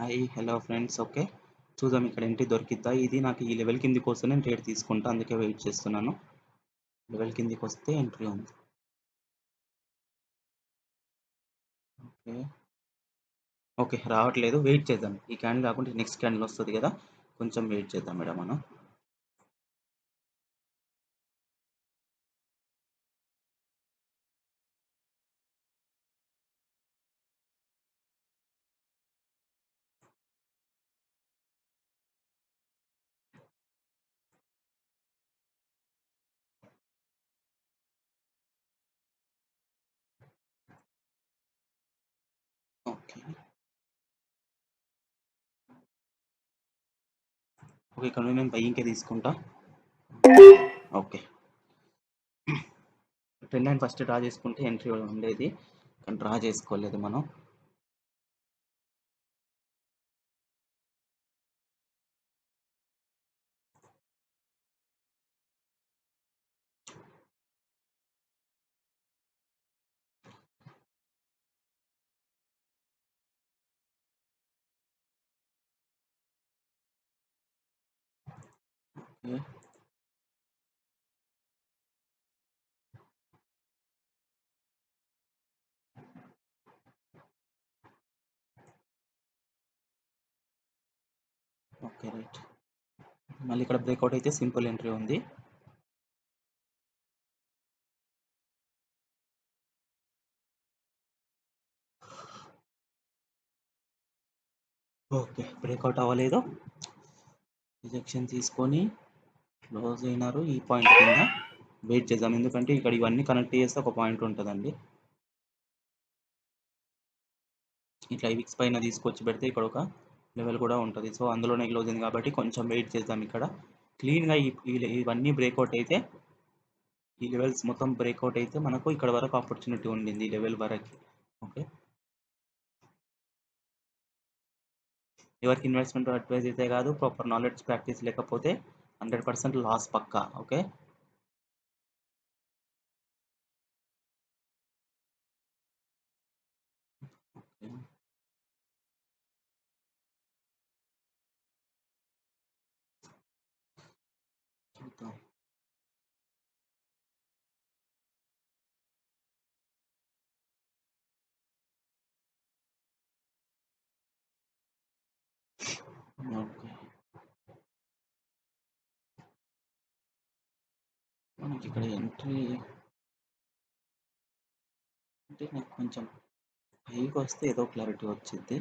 Hi hello friends okay చూద్దాం ఇక్కడ entry దొరికిద్దా? ఇది నాకు ఈ లెవెల్ కిందికి వస్తే నేను ట్రేడ్ తీసుకుంటా అందుకే వెయిట్ చేస్తున్నాను. లెవెల్ కిందికి వస్తే ఎంట్రీ ఉంది. ఓకే ఓకే రావట్లేదు. వెయిట్ చేద్దాం. ఈ క్యాండిల్ కాకుండా నెక్స్ట్ క్యాండిల్ వస్తుంది కదా. కొంచెం వెయిట్ చేద్దాం మేడం మనం. ఓకే ఇక్కడ నేను బయ్యింకే తీసుకుంటా. Okay. Ten nine first draw చేసుకుంటే ఎంట్రీ ఉండేది. కానీ డ్రా చేసుకోలేదు మనం. Okay okay right. మళ్ళీ ఇక్కడ బ్రేక్అవుట్ అయితే సింపుల్ ఎంట్రీ ఉంది. ఓకే బ్రేక్అవుట్ అవ్వలేదు. రిజెక్షన్ తీసుకొని క్లోజ్ అయినారు ఈ పాయింట్ కింద. వెయిట్ చేద్దాం. ఎందుకంటే ఇక్కడ ఇవన్నీ కనెక్ట్ చేస్తే ఒక పాయింట్ ఉంటుందండి. ఇట్లా విక్స్ పైన తీసుకొచ్చి పెడితే ఇక్కడ ఒక లెవెల్ కూడా ఉంటుంది. సో అందులోనే క్లోజ్ అయింది కాబట్టి కొంచెం వెయిట్ చేద్దాం ఇక్కడ. క్లీన్గా ఇవన్నీ బ్రేక్అవుట్ అయితే ఈ లెవెల్స్ మొత్తం బ్రేక్అవుట్ అయితే మనకు ఇక్కడ వరకు ఆపర్చునిటీ ఉండింది ఈ లెవెల్ వరకు. ఓకే ఎవరికి ఇన్వెస్ట్మెంట్ అడ్వైజ్ అయితే కాదు ప్రాపర్ నాలెడ్జ్ ప్రాక్టీస్ లేకపోతే హండ్రెడ్ పర్సెంట్ లాస్ పక్కా ఓకే చూద్దాం మనకి ఇక్కడ ఎంట్రీ అంటే నాకు కొంచెం పైకి వస్తే ఏదో క్లారిటీ వచ్చింది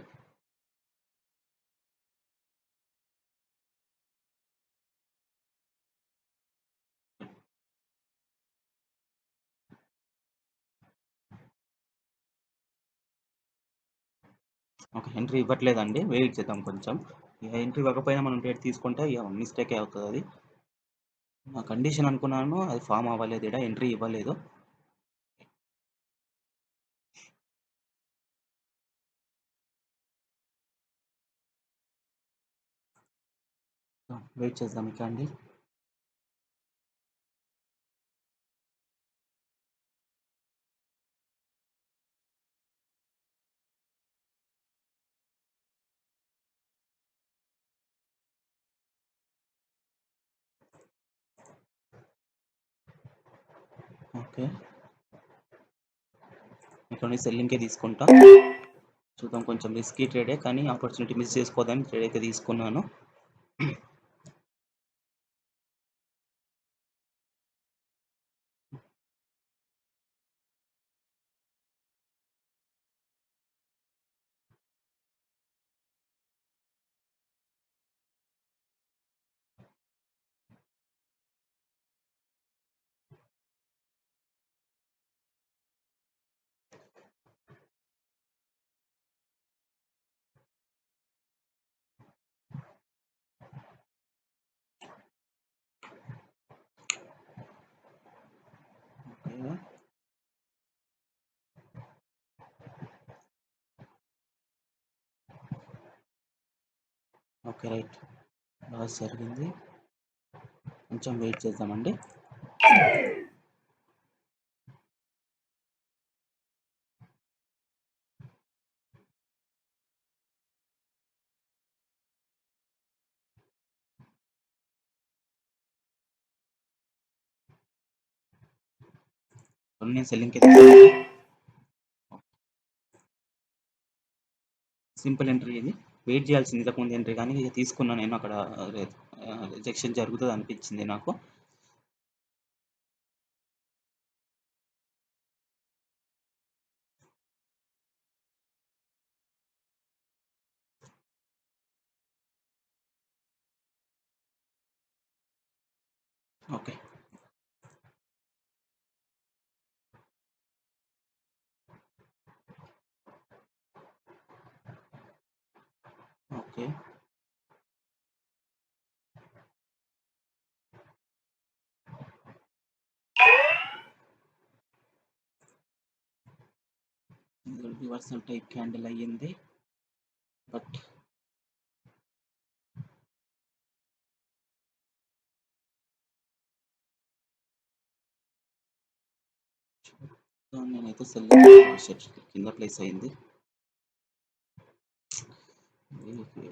ఒక ఎంట్రీ ఇవ్వట్లేదండి. వెయిట్ చేద్దాం కొంచెం. ఇక ఎంట్రీ ఇవ్వకపోయినా మనం డేట్ తీసుకుంటే ఇక అవుతుంది అది. కండిషన్ అనుకున్నాను అది ఫామ్ అవ్వలేదు ఇక్కడ ఎంట్రీ ఇవ్వలేదు. వెయిట్ చేద్దాం ఇక అండి. ఓకే. ఇక్కడ సెల్లింగ్కే తీసుకుంటా. చూద్దాం కొంచెం రిస్కీ ట్రేడే కానీ ఆపర్చునిటీ మిస్ చేసుకోదని ట్రేడ్ అయితే తీసుకున్నాను. ఓకే ఓకే రైట్ లాస్ జరిగింది. కొంచెం వెయిట్ చేద్దామండి. నేను సెల్లింగ్కి సింపుల్ ఎంట్రీ ఇది. వెయిట్ చేయాల్సింది ఇంతకుముందు ఎంట్రీ కానీ ఇక తీసుకున్నాను నేను అక్కడ రిజెక్షన్ జరుగుతుంది అనిపించింది నాకు. Okay. రివర్సల్ టైప్ క్యాండిల్ అయ్యింది బట్ నేనైతే సెల్ కింద ప్లేస్ అయింది ఓకే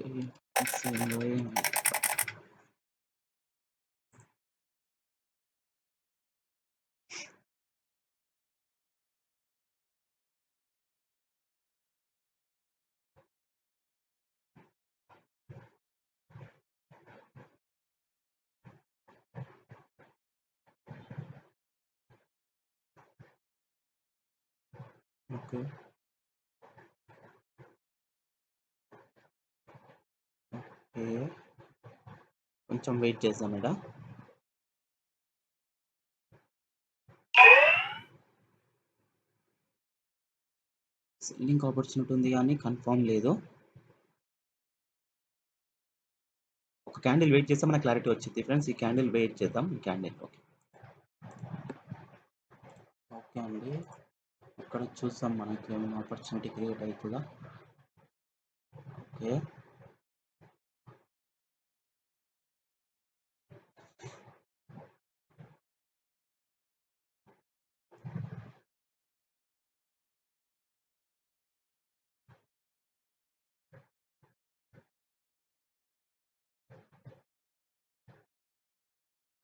ఓకే కొంచెం వెయిట్ చేద్దాం మేడం. సెల్లింగ్ ఆపర్చునిటీ ఉంది కానీ కన్ఫర్మ్ లేదు. ఒక క్యాండిల్ వెయిట్ చేస్తే మన క్లారిటీ వచ్చింది ఫ్రెండ్స్ ఈ క్యాండిల్ వెయిట్ చేద్దాం. ఈ క్యాండిల్ ఓకే. ఓకే అండి. ఇక్కడ చూస్తాం మనకి ఏమైనా ఆపర్చునిటీ క్రియేట్ అవుతుందా? ఓకే.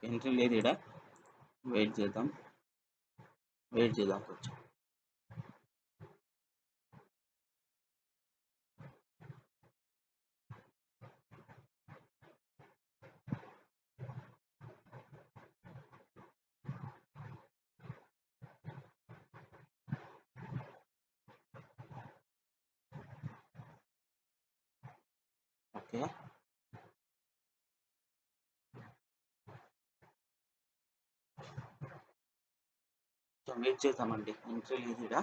ఎంట్రీ లేదు ఇక్కడ వెయిట్ చేద్దాం. వెయిట్ చేద్దాం కొంచెం. ఓకే కొంచెం వెయిట్ చేద్దామండి. ఎంట్రీ లేదు ఇక్కడ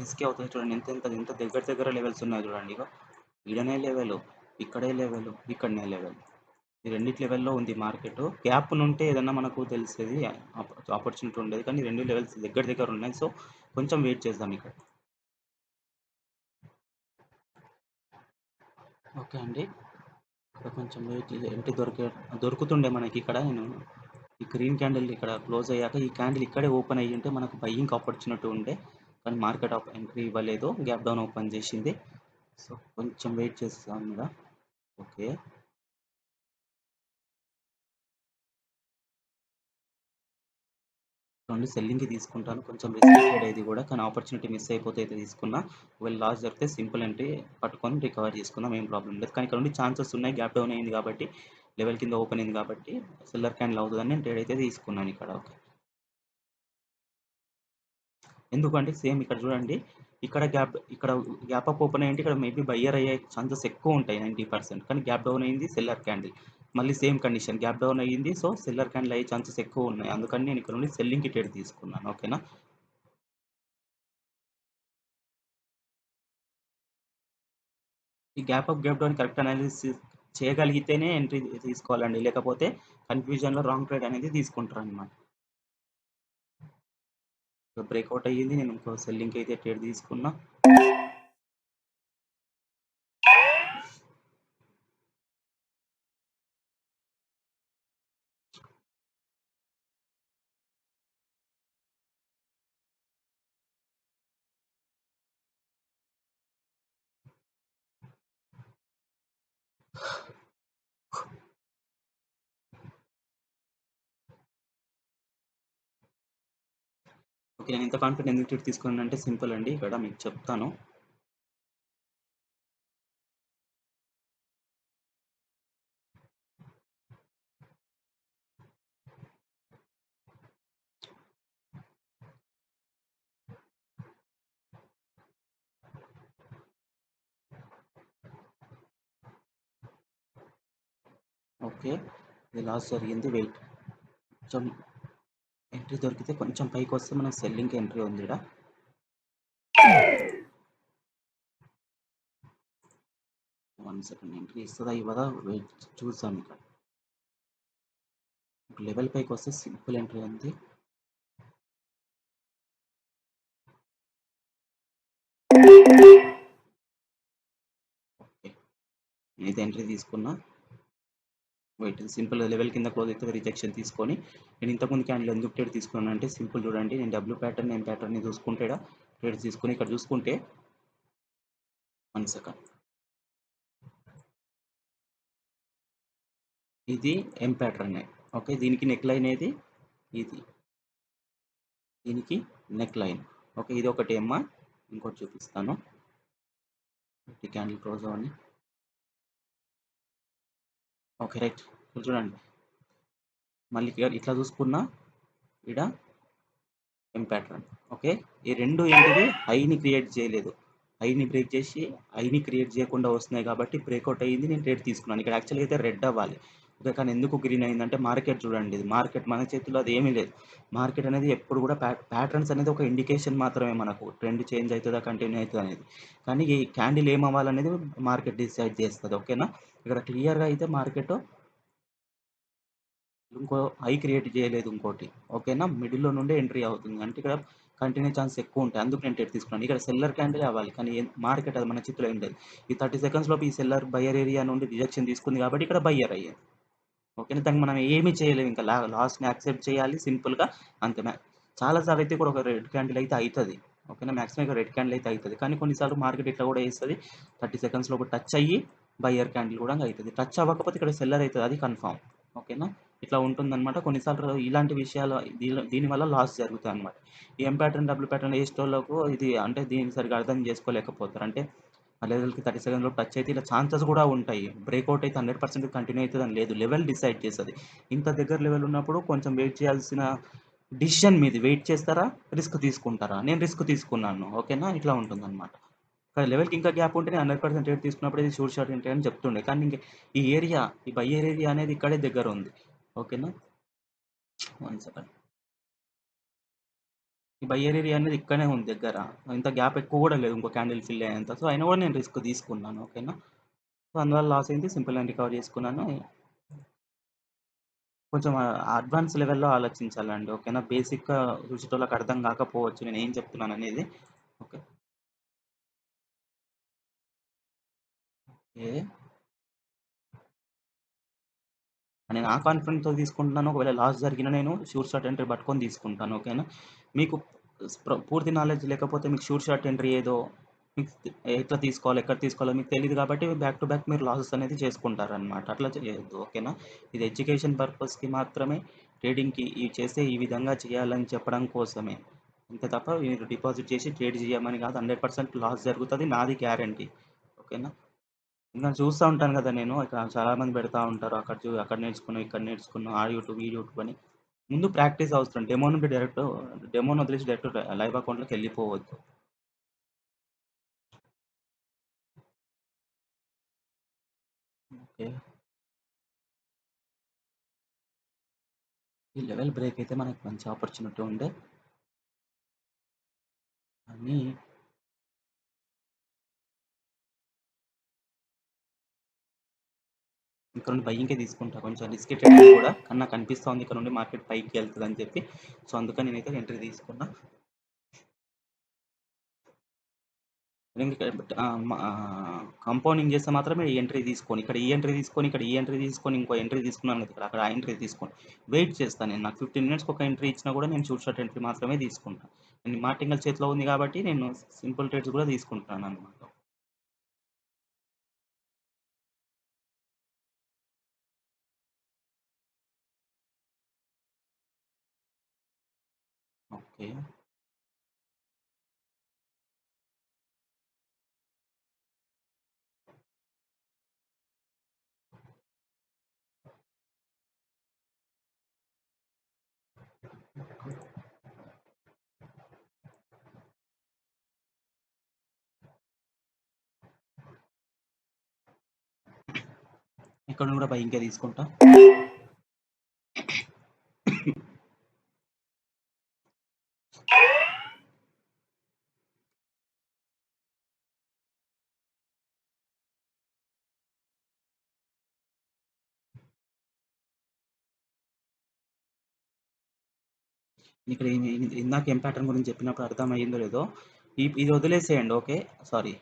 రిస్క్ అవుతుంది చూడండి. ఎంత ఎంత ఎంత దగ్గర దగ్గర లెవెల్స్ ఉన్నాయి చూడండి ఇక ఈడనే లెవెల్ ఇక్కడే లెవెల్ ఇక్కడనే లెవెల్ ఈ రెండింటి లెవెల్లో ఉంది మార్కెట్ గ్యాప్ ఉంటే ఏదన్నా మనకు తెలిసేది ఆపర్చునిటీ ఉండేది. కానీ రెండు లెవెల్స్ దగ్గర దగ్గర ఉన్నాయి. సో కొంచెం వెయిట్ చేద్దాం ఇక్కడ. ఓకే అండి. ఇక్కడ కొంచెం వెయిట్ ఎంట్రీ దొరికే దొరుకుతుండే మనకి ఇక్కడ. నేను ఈ గ్రీన్ క్యాండిల్ ఇక్కడ క్లోజ్ అయ్యాక ఈ క్యాండిల్ ఇక్కడే ఓపెన్ అయ్యి ఉంటే మనకు బయ్యింగ్ ఆపర్చునిటీ ఉండే. కానీ మార్కెట్ ఆఫ్ ఎంట్రీ ఇవ్వలేదు గ్యాప్ డౌన్ ఓపెన్ చేసింది. సో కొంచెం వెయిట్ చేస్తాం ఇక్కడ ఓకే ఓన్లీ సెల్లింగ్కి తీసుకుంటాను. కొంచెం రిస్క్ ఇది కూడా కానీ ఆపర్చునిటీ మిస్ అయిపోతే అయితే తీసుకున్నా. ఒకవేళ లాస్ జరిగితే సింపుల్ అంటే పట్టుకొని రికవర్ చేసుకుందాం ఏం ప్రాబ్లం లేదు. కానీ ఇక్కడ నుండి ఛాన్సెస్ ఉన్నాయి గ్యాప్ డౌన్ అయింది కాబట్టి లెవెల్ కింద ఓపెన్ అయింది కాబట్టి సిల్లర్ క్యాండిల్ అవుతుందని నేను ట్రేడ్ అయితే తీసుకున్నాను ఇక్కడ ఓకే. ఎందుకంటే సేమ్ ఇక్కడ చూడండి ఇక్కడ గ్యాప్ ఇక్కడ గ్యాప్ అప్ ఓపెన్ అయ్యింటే ఇక్కడ మేబీ బయ్యర్ అయ్యే ఛాన్సెస్ ఎక్కువ ఉంటాయి నైంటీ పర్సెంట్ కానీ గ్యాప్ డౌన్ అయింది సెల్లర్ క్యాండిల్ మళ్ళీ సేమ్ కండిషన్ గ్యాప్ డౌన్ అయ్యింది సో సెల్లర్ క్యాండిల్ అయ్యే ఛాన్సెస్ ఎక్కువ ఉన్నాయి. అందుకని నేను ఇక్కడ నుండి సెల్లింగ్కి ట్రేడ్ తీసుకున్నాను ఓకేనా? ఈ gap up gap down correct analysis చేయగలిగితేనే entry తీసుకోవాలండి. లేకపోతే కన్ఫ్యూజన్లో రాంగ్ ట్రేడ్ అనేది తీసుకుంటారు అనమాట బ్రేక్అవుట్ అయ్యింది. నేను ఇంకో సెల్లింగ్ అయితే ట్రేడ్ తీసుకున్నా. ఓకే నేను ఇంత కాన్ఫిడెంట్ ఎందుకు ట్రేడ్ తీసుకున్నానంటే సింపుల్ అండి. ఇక్కడ మీకు చెప్తాను. ఓకే. ఇది లాస్ జరిగింది. వెయిట్. కొంచెం ఎంట్రీ దొరికితే కొంచెం పైకి వస్తే మనం సెల్లింగ్‌కి ఎంట్రీ ఉంది ఇక్కడ వన్ సెకండ్ ఎంట్రీ ఇస్తుందా ఇవ్వదా? వెయిట్ చూద్దాం ఇక్కడ. లెవెల్ పైకి వస్తే సింపుల్ ఎంట్రీ ఉంది. ఓకే. నేనైతే ఎంట్రీ తీసుకున్నా. వెయిట్ సింపుల్ లెవెల్ కింద క్లోజ్ అయితే రిజెక్షన్ తీసుకొని నేను ఇంతకుముందు క్యాండిల్ ఎందుకు ట్రేడ్ తీసుకున్నానంటే సింపుల్ చూడండి. నేను డబ్ల్యూ ప్యాటర్న్, నేను ప్యాటర్న్ చూసుకుంటే ట్రేడ్ తీసుకొని ఇక్కడ చూసుకుంటే వన్ సెకండ్. ఇది ఎం ప్యాటర్న్ ఓకే. దీనికి నెక్ లైన్ ఏది? ఇది. దీనికి నెక్ లైన్. ఓకే. ఇది ఒకటి ఎమ్మ ఇంకోటి చూపిస్తాను. క్యాండిల్ క్లోజ్ అవ్వని. ఓకే. రైట్. చూడండి. మళ్ళీ ఇక్కడ ఇట్లా చూసుకున్నా ఈడ ఎం ప్యాటర్న్. ఓకే. ఈ రెండు ఏంటిది? హైని క్రియేట్ చేయలేదు. హైని బ్రేక్ చేసి హైని క్రియేట్ చేయకుండా వస్తున్నాయి కాబట్టి బ్రేక్అవుట్ అయ్యింది. నేను రెడ్ తీసుకున్నాను. ఇక్కడ యాక్చువల్‌గా అయితే రెడ్ అవ్వాలి. ఓకే. కానీ ఎందుకు గ్రీన్ అయిందంటే మార్కెట్ చూడండి. ఇది మార్కెట్ మన చేతిలో అది ఏమీ లేదు. మార్కెట్ అనేది ఎప్పుడు కూడా ప్యాటర్న్స్ అనేది ఒక ఇండికేషన్ మాత్రమే మనకు. ట్రెండ్ చేంజ్ అవుతుందా కంటిన్యూ అయితదా? అనేది. కానీ ఈ క్యాండిల్ ఏం అవ్వాలనేది మార్కెట్ డిసైడ్ చేస్తుంది ఓకేనా? ఇక్కడ క్లియర్‌గా అయితే మార్కెట్ ఇంకో హై క్రియేట్ చేయలేదు ఇంకోటి. ఓకేనా? మిడిల్‌లో నుండే ఎంట్రీ అవుతుంది. అంటే ఇక్కడ కంటిన్యూ ఛాన్స్ ఎక్కువ ఉంటాయి. అందుకు నేను టెట్ తీసుకున్నాను. ఇక్కడ సెల్లర్ క్యాండిల్ అవ్వాలి. కానీ మార్కెట్ అది మన చేతిలో ఏం లేదు. ఈ 30 సెకండ్స్ లోపు ఈ సెల్లర్ బయర్ ఏరియా నుండి రిజెక్షన్ తీసుకుంది కాబట్టి ఇక్కడ బయర్ అయ్యింది. ఓకేనా? దానికి మనం ఏమి చేయలేము. ఇంకా లా లాస్ట్ని యాక్సెప్ట్ చేయాలి సింపుల్‌గా అంతే. చాలాసార్లు చాలా సార్లు అయితే కూడా ఒక రెడ్ క్యాండిల్ అయితే అవుతుంది ఓకేనా? మ్యాక్సిమం ఇక్కడ రెడ్ క్యాండిల్ అయితే అవుతుంది కానీ కొన్నిసార్లు మార్కెట్ ఇట్లా కూడా వేస్తుంది థర్టీ సెకండ్స్లో ఒక టచ్ అయ్యి బయ్యర్ క్యాండిల్ కూడా అవుతుంది టచ్ అవ్వకపోతే ఇక్కడ సెల్లర్ అవుతుంది అది కన్ఫామ్ ఓకేనా? ఇట్లా ఉంటుందన్నమాట. కొన్నిసార్లు ఇలాంటి విషయాలు దీనిలో దీనివల్ల లాస్ జరుగుతాయి అనమాట ఎం ప్యాటర్న్, డబ్ల్యూ ప్యాటర్న్ ఏసేటోళ్ళకు ఇది అంటే దీన్ని సరిగ్గా అర్థం చేసుకోలేకపోతారు. అంటే లెవెల్‌కి థర్టీ సెకండ్ లోపు టచ్ అయితే ఇలా ఛాన్సెస్ కూడా ఉంటాయి. బ్రేక్అవుట్ అయితే 100% కంటిన్యూ అయితదని లేదు. లెవెల్ డిసైడ్ చేస్తుంది ఇంత దగ్గర లెవెల్ ఉన్నప్పుడు కొంచెం వెయిట్ చేయాల్సిన డిసిషన్ మీది. వెయిట్ చేస్తారా? రిస్క్ తీసుకుంటారా? నేను రిస్క్ తీసుకున్నాను. ఓకేనా? ఇట్లా ఉంటుందన్నమాట. కానీ లెవెల్‌కి ఇంకా గ్యాప్ ఉంటే నేను 100% ట్రేడ్ తీసుకున్నప్పుడు ఇది షూర్ షాట్ ఏంటి అని చెప్తుండే. కానీ ఇంక ఈ ఏరియా ఈ బయ్యర్ ఏరియా అనేది ఇక్కడే దగ్గర ఉంది. ఓకేనా? One second. ఈ బయ్యర్ ఏరియా అనేది ఇక్కడనే ఉంది దగ్గర. ఇంత గ్యాప్ ఎక్కువ కూడా లేదు. ఇంకో క్యాండిల్ ఫిల్ అయ్యేంత. సో, అయినా కూడా నేను రిస్క్ తీసుకున్నాను. ఓకేనా? సో, అందువల్ల లాస్ అయింది. సింపుల్ అండ్ రికవర్ చేసుకున్నాను. కొంచెం అడ్వాన్స్ లెవెల్‌లో ఆలోచించాలండి. ఓకేనా? బేసిక్‌గా చూసేటోళ్ళకి అర్థం కాకపోవచ్చు. నేను ఏం చెప్తున్నాను అనేది ఓకే. ఓకే. నేను ఆ కాన్ఫిడెంట్‌తో తీసుకుంటున్నాను. ఒకవేళ లాస్ జరిగినా నేను షూర్ షాట్ ఎంట్రీ పట్టుకొని తీసుకుంటాను. ఓకేనా? మీకు పూర్తి నాలెడ్జ్ లేకపోతే మీకు షూర్ షాట్ ఎంట్రీ ఏదో మీకు ఎట్లా తీసుకోవాలి? ఎక్కడ తీసుకోవాలో మీకు తెలియదు కాబట్టి బ్యాక్ టు బ్యాక్ మీరు లాసెస్ అనేది చేసుకుంటారనమాట. అట్లా చేయొద్దు. ఓకేనా? ఇది ఎడ్యుకేషన్ పర్పస్‌కి మాత్రమే ట్రేడింగ్‌కి ఇవి చేస్తే ఈ విధంగా చేయాలని చెప్పడం కోసమే. అంతే తప్ప మీరు డిపాజిట్ చేసి ట్రేడ్ చేయమని కాదు. 100% లాస్ జరుగుతుంది నాది గ్యారంటీ. ఓకేనా? ఇంకా చూస్తూ ఉంటాను కదా నేను. ఇక్కడ చాలామంది పెడతా ఉంటారు. అక్కడ చూ అక్కడ నేర్చుకున్నా, ఇక్కడ నేర్చుకున్నా. ఆ యూట్యూబ్, ఈ యూట్యూబ్ అని. ముందు ప్రాక్టీస్ అవసరం. డెమో నుండి డైరెక్ట్ డెమోను వదిలేసి డైరెక్ట్ లైవ్ అకౌంట్‌లోకి వెళ్ళిపోవద్దు. ఓకే. ఈ లెవెల్ బ్రేక్ అయితే మనకు మంచి ఆపర్చునిటీ ఉండే. కానీ ఇక్కడ నుండి బయ్యింగే తీసుకుంటా. కొంచెం రిస్క్ కూడా. కానీ నాకు అనిపిస్తా ఉంది ఇక్కడ నుండి మార్కెట్ పైకి వెళ్తుంది అని చెప్పి. సో, అందుకని నేనైతే ఎంట్రీ తీసుకున్నా. నేను కంపౌండింగ్ చేస్తే మాత్రమే ఈ ఎంట్రీ తీసుకొని ఇక్కడ ఈ ఎంట్రీ తీసుకొని, ఇక్కడ ఈ ఎంట్రీ తీసుకొని, ఇంకో ఎంట్రీ తీసుకున్నాను కదా! ఇక్కడ అక్కడ ఆ ఎంట్రీ తీసుకొని వెయిట్ చేస్తాను నేను. నాకు 15 మినిట్స్‌కి ఒక ఎంట్రీ ఇచ్చినా కూడా నేను షూట్ షాట్ ఎంట్రీ మాత్రమే తీసుకుంటాను నేను మార్టింగల్ చేతిలో ఉంది కాబట్టి నేను సింపుల్ ట్రేడ్స్ కూడా తీసుకుంటాను అనమాట ఓకే ఇక్కడ కూడా పైకే తీసుకుంటా. ఇక్కడ ఇందాక ఏం ప్యాటర్న్ గురించి చెప్పినప్పుడు అర్థమయ్యిందో లేదో? ఇది వదిలేసేయండి ఓకే? సారీ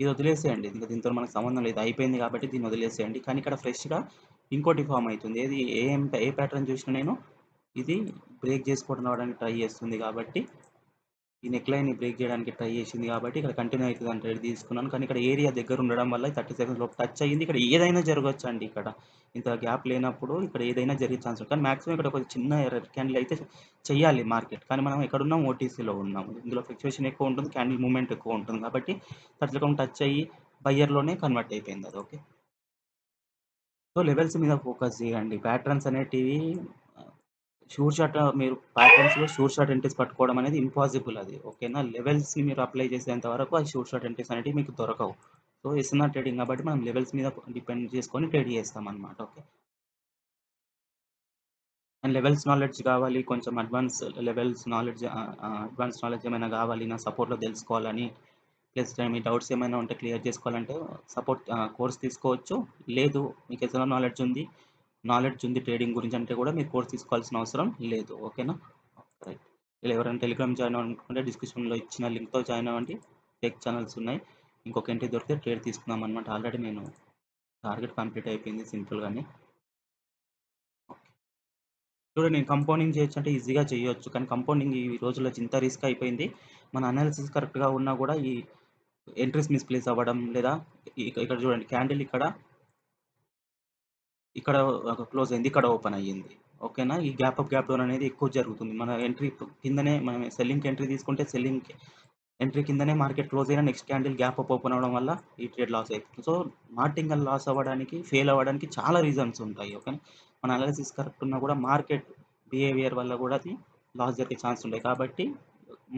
ఇది వదిలేసేయండి. ఇంకా దీంతో మనకు సంబంధం లేదు. అయిపోయింది కాబట్టి దీన్ని వదిలేసేయండి. కానీ ఇక్కడ ఫ్రెష్గా ఇంకోటి ఫామ్ అవుతుంది. ఏది ఏం ఏ ప్యాటర్న్ చూసినా నేను ఇది బ్రేక్ చేసుకోవడం రావడానికి ట్రై చేస్తుంది కాబట్టి ఈ నెక్ లైన్ బ్రేక్ చేయడానికి ట్రై చేసింది కాబట్టి ఇక్కడ కంటిన్యూ అవుతుంది అంటే తీసుకున్నాను. కానీ ఇక్కడ ఏరియా దగ్గర ఉండడం వల్ల థర్టీ సెకండ్స్ లోపు టచ్ అయ్యింది. ఇక్కడ ఏదైనా జరగవచ్చు అండి ఇక్కడ. ఇంత గ్యాప్ లేనప్పుడు ఇక్కడ ఏదైనా జరిగే ఛాన్స్ ఉంటుంది కానీ మాక్సిమం ఇక్కడ ఒక చిన్న రెడ్ క్యాండిల్ అయితే చెయ్యాలి మార్కెట్ కానీ మనం ఎక్కడ ఉన్నాం? ఓటీసీలో ఉన్నాం. ఇందులో ఫ్లక్చువేషన్ ఎక్కువ ఉంటుంది క్యాండిల్ మూమెంట్ ఎక్కువ ఉంటుంది కాబట్టి థర్టీ సెకండ్ టచ్ అయ్యి బయ్యర్లోనే కన్వర్ట్ అయిపోయింది అది ఓకే సో లెవెల్స్ మీద ఫోకస్ చేయండి. ప్యాటర్న్స్ అనేటివి షూర్ షాట్ మీరు ప్యాటర్న్స్లో షూర్ షాట్ ఎంట్రీస్ పట్టుకోవడం అనేది ఇంపాసిబుల్ అది. ఓకేనా లెవెల్స్ని మీరు అప్లై చేసేంత వరకు ఆ షూర్ షాట్ ఎంట్రీస్ అనేవి మీకు దొరకవు. సో ఎస్ఎన్ఆర్ ట్రేడింగ్ కాబట్టి మనం లెవెల్స్ మీద డిపెండ్ చేసుకొని ట్రేడ్ చేస్తాం అనమాట ఓకే అండ్ లెవెల్స్ నాలెడ్జ్ కావాలి కొంచెం advance levels knowledge advance knowledge ఏమైనా కావాలి నా సపోర్ట్లో తెలుసుకోవాలని ప్లస్ మీ డౌట్స్ ఏమైనా ఉంటే క్లియర్ చేసుకోవాలంటే సపోర్ట్ కోర్స్ తీసుకోవచ్చు. లేదు మీకు ఎస్ఎన్ఆర్ నాలెడ్జ్ ఉంది నాలెడ్జ్ ఉంది ట్రేడింగ్ గురించి అంటే కూడా మీరు కోర్స్ తీసుకోవాల్సిన అవసరం లేదు ఓకేనా? రైట్ ఇలా ఎవరైనా టెలిగ్రామ్ జాయిన్ అవ్వాలనుకుంటే డిస్క్రిప్షన్లో ఇచ్చిన లింక్తో జాయిన్ అవ్వండి. టెక్ ఛానల్స్ ఉన్నాయి. ఇంకొక ఎంట్రీ దొరికితే ట్రేడ్ తీసుకుందాం అనమాట ఆల్రెడీ నేను టార్గెట్ కంప్లీట్ అయిపోయింది సింపుల్గానే చూడండి నేను కంపౌండింగ్ చేయొచ్చు అంటే ఈజీగా చేయొచ్చు. కానీ కంపౌండింగ్ ఈ రోజుల్లో ఇంత రిస్క్ అయిపోయింది. మన అనాలిసిస్ కరెక్ట్గా ఉన్నా కూడా ఈ ఎంట్రీస్ మిస్ప్లేస్ అవ్వడం లేదా ఇక్కడ చూడండి క్యాండిల్ ఇక్కడ ఇక్కడ క్లోజ్ అయింది ఇక్కడ ఓపెన్ అయ్యింది. ఓకేనా? ఈ గ్యాప్ అప్ గ్యాప్ డౌన్ అనేది ఎక్కువ జరుగుతుంది. మన ఎంట్రీ కిందనే మనం సెల్లింగ్ ఎంట్రీ తీసుకుంటే సెల్లింగ్ ఎంట్రీ కిందనే మార్కెట్ క్లోజ్ అయినా next candle gap up open అవ్వడం వల్ల ఈ ట్రేడ్ లాస్ అవుతుంది. సో మార్టింగల్ లాస్ అవ్వడానికి ఫెయిల్ అవ్వడానికి చాలా రీజన్స్ ఉంటాయి. ఓకేనా? మన అనాలిసిస్ కరెక్ట్ ఉన్నా కూడా మార్కెట్ బిహేవియర్ వల్ల కూడా అది లాస్ జరిగే ఛాన్స్ ఉంటాయి. కాబట్టి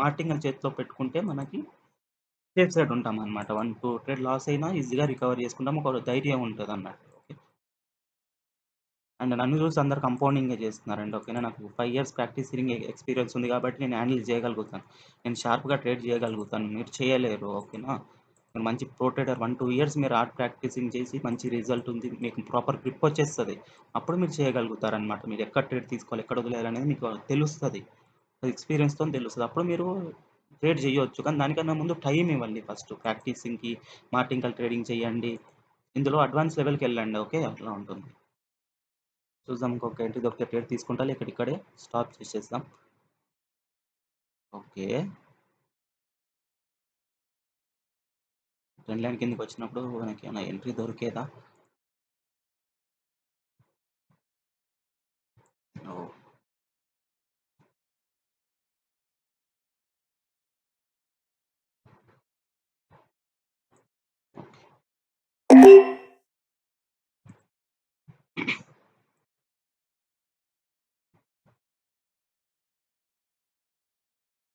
మార్టింగల్ చేతిలో పెట్టుకుంటే మనకి సేఫ్ సైడ్ ఉంటాం అనమాట వన్ టూ ట్రేడ్ లాస్ అయినా ఈజీగా రికవర్ చేసుకుంటాం. ఒక ధైర్యం ఉంటుంది అన్నట్టు అండ్ నన్ను చూసి అందరు కంపౌండింగే చేస్తున్నారండి. ఓకేనా? నాకు ఫైవ్ ఇయర్స్ ప్రాక్టీసింగ్ ఎక్స్పీరియన్స్ ఉంది కాబట్టి నేను హ్యాండిల్ చేయగలుగుతాను. నేను షార్ప్గా ట్రేడ్ చేయగలుగుతాను. మీరు చేయలేరు. ఓకేనా? మీరు మంచి ప్రో వన్ టూ ఇయర్స్ మీరు ఆర్ట్ ప్రాక్టీసింగ్ చేసి మంచి రిజల్ట్ ఉంది. మీకు ప్రాపర్ గ్రిప్ వచ్చేస్తుంది. అప్పుడు మీరు చేయగలుగుతారనమాట మీరు ఎక్కడ ట్రేడ్ తీసుకోవాలి ఎక్కడ వదిలేయాలనేది మీకు తెలుస్తుంది. ఎక్స్పీరియన్స్తో తెలుస్తుంది. అప్పుడు మీరు ట్రేడ్ చేయొచ్చు. కానీ దానికన్నా ముందు టైం ఇవ్వండి ఫస్ట్ ప్రాక్టీసింగ్కి మార్టింకల్ ట్రేడింగ్ చేయండి. ఇందులో అడ్వాన్స్ లెవెల్కి వెళ్ళండి. ఓకే? అట్లా ఉంటుంది. చూద్దాం ఇంకొక ఎంట్రీ దొరికితే ట్రేడ్ తీసుకుంటా ఇక్కడ ఇక్కడే స్టాప్ చేసేద్దాం. ఓకే. ట్రెండ్ లైన్ కిందకి వచ్చినప్పుడు మనకి ఏమైనా ఎంట్రీ దొరికేదా? ఓకే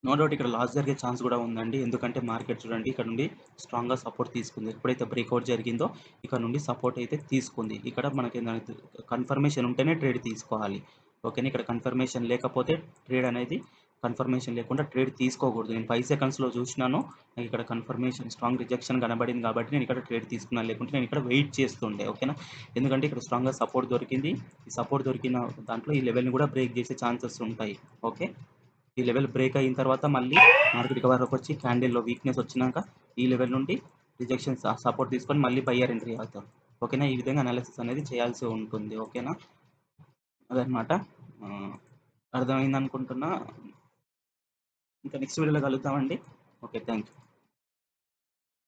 నో డౌట్ ఇక్కడ లాస్ జరిగే ఛాన్స్ కూడా ఉందండి. ఎందుకంటే మార్కెట్ చూడండి ఇక్కడ నుండి స్ట్రాంగ్గా సపోర్ట్ తీసుకుంది. ఎప్పుడైతే బ్రేక్అవుట్ జరిగిందో ఇక్కడ నుండి సపోర్ట్ అయితే తీసుకుంది. ఇక్కడ మనకి కన్ఫర్మేషన్ ఉంటేనే ట్రేడ్ తీసుకోవాలి. ఓకేనా ఇక్కడ కన్ఫర్మేషన్ లేకపోతే ట్రేడ్ అనేది కన్ఫర్మేషన్ లేకుండా ట్రేడ్ తీసుకోకూడదు. నేను ఫైవ్ సెకండ్స్లో చూసినాను. నాకు ఇక్కడ కన్ఫర్మేషన్ స్ట్రాంగ్ రిజెక్షన్ కనబడింది కాబట్టి నేను ఇక్కడ ట్రేడ్ తీసుకున్నాను. లేకుంటే నేను ఇక్కడ వెయిట్ చేస్తుండే. ఓకేనా ఎందుకంటే ఇక్కడ స్ట్రాంగ్గా సపోర్ట్ దొరికింది. ఈ సపోర్ట్ దొరికిన దాంట్లో ఈ లెవెల్ని కూడా బ్రేక్ చేసే ఛాన్సెస్ ఉంటాయి. ఓకే ఈ లెవెల్ బ్రేక్ అయిన తర్వాత మళ్ళీ మార్కెట్ రికవర్ వచ్చి క్యాండిల్లో వీక్నెస్ వచ్చినాక ఈ లెవెల్ నుండి రిజెక్షన్ సపోర్ట్ తీసుకొని మళ్ళీ బయ్యర్ ఎంట్రీ అవుతారు. ఓకేనా ఈ విధంగా అనాలిసిస్ అనేది చేయాల్సి ఉంటుంది. ఓకేనా అదనమాట అర్థమైంది అనుకుంటున్నా ఇంకా నెక్స్ట్ వీడియోలో కలుగుతామండి ఓకే థ్యాంక్ యూ